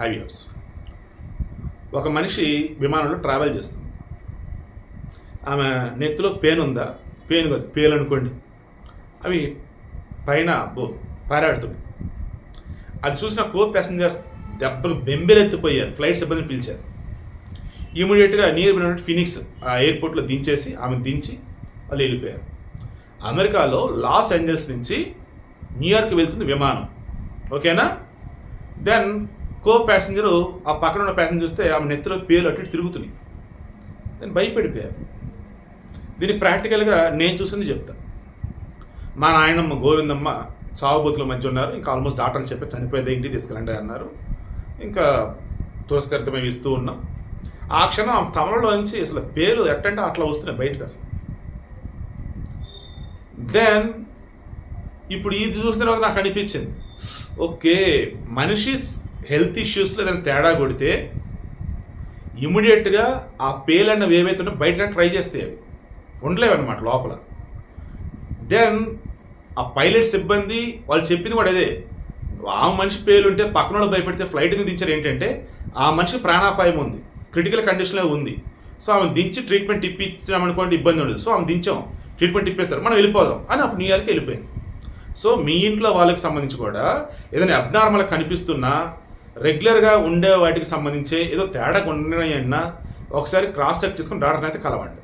హైవ్యూర్స్ ఒక మనిషి విమానంలో ట్రావెల్ చేస్తుంది. ఆమె నెత్తిలో పేను ఉందా? పేను కాదు పేలు అనుకోండి. అవి పైన బో పారాడుతుంది అది చూసిన కో ప్యాసింజర్స్ దెబ్బకు బెంబెలెత్తిపోయారు. ఫ్లైట్ సిబ్బందిని పిలిచారు. ఇమీడియట్గా నియర్ ఫినిక్స్ ఆ ఎయిర్పోర్ట్లో దించేసి ఆమె దించి వాళ్ళు వెళ్ళిపోయారు. అమెరికాలో లాస్ ఏంజల్స్ నుంచి న్యూయార్క్ వెళ్తుంది విమానం. ఓకేనా? దెన్ కో ప్యాసింజరు ఆ పక్కన ఉన్న ప్యాసింజర్ చూస్తే ఆమె నెత్తిలో పేలు అటు ఇటు తిరుగుతున్నాయి. దాన్ని భయపడిపోయారు దీన్ని ప్రాక్టికల్గా నేను చూసింది చెప్తా. మా నాయనమ్మ గోవిందమ్మ చావుబోతుల మధ్య ఉన్నారు. ఇంకా ఆల్మోస్ట్ డాక్టర్లు చెప్పి చనిపోయేది ఇంటికి తీసుకెళ్ళండి అన్నారు. ఇంకా తులస్థిరత మేము ఇస్తూ ఉన్నాం. ఆ క్షణం ఆమె తమలో నుంచి అసలు పేరు ఎట్టంటే అట్లా వస్తున్నాయి బయటకు అసలు. దెన్ ఇప్పుడు ఇది చూసిన తర్వాత నాకు అనిపించింది. ఓకే మనిషి హెల్త్ ఇష్యూస్లో ఏదైనా తేడా కొడితే ఇమీడియట్గా ఆ పేలు అన్నవి ఏవైతే బయట ట్రై చేస్తే అవి. ఉండలేవు అనమాట లోపల. దెన్ ఆ పైలట్ సిబ్బంది వాళ్ళు చెప్పింది కూడా అదే. ఆ మనిషి పేలు ఉంటే పక్కన వాళ్ళు భయపడితే ఫ్లైట్ మీద దించారు ఏంటంటే ఆ మనిషి ప్రాణాపాయం ఉంది. క్రిటికల్ కండిషన్లో ఉంది. సో ఆమె దించి ట్రీట్మెంట్ ఇప్పించామనుకోండి ఇబ్బంది ఉండదు. సో ఆమె దించాం. ట్రీట్మెంట్ ఇప్పేస్తారు. మనం వెళ్ళిపోదాం అని అప్పుడు న్యూయార్క్కి వెళ్ళిపోయింది. సో మీ ఇంట్లో వాళ్ళకి సంబంధించి కూడా ఏదైనా అబ్నార్మల్ కనిపిస్తున్నా రెగ్యులర్గా ఉండే వాటికి సంబంధించి ఏదో తేడా ఉన్నాయన్నా ఒకసారి క్రాస్ చెక్ చేసుకుని డాక్టర్ని అయితే కలవండి.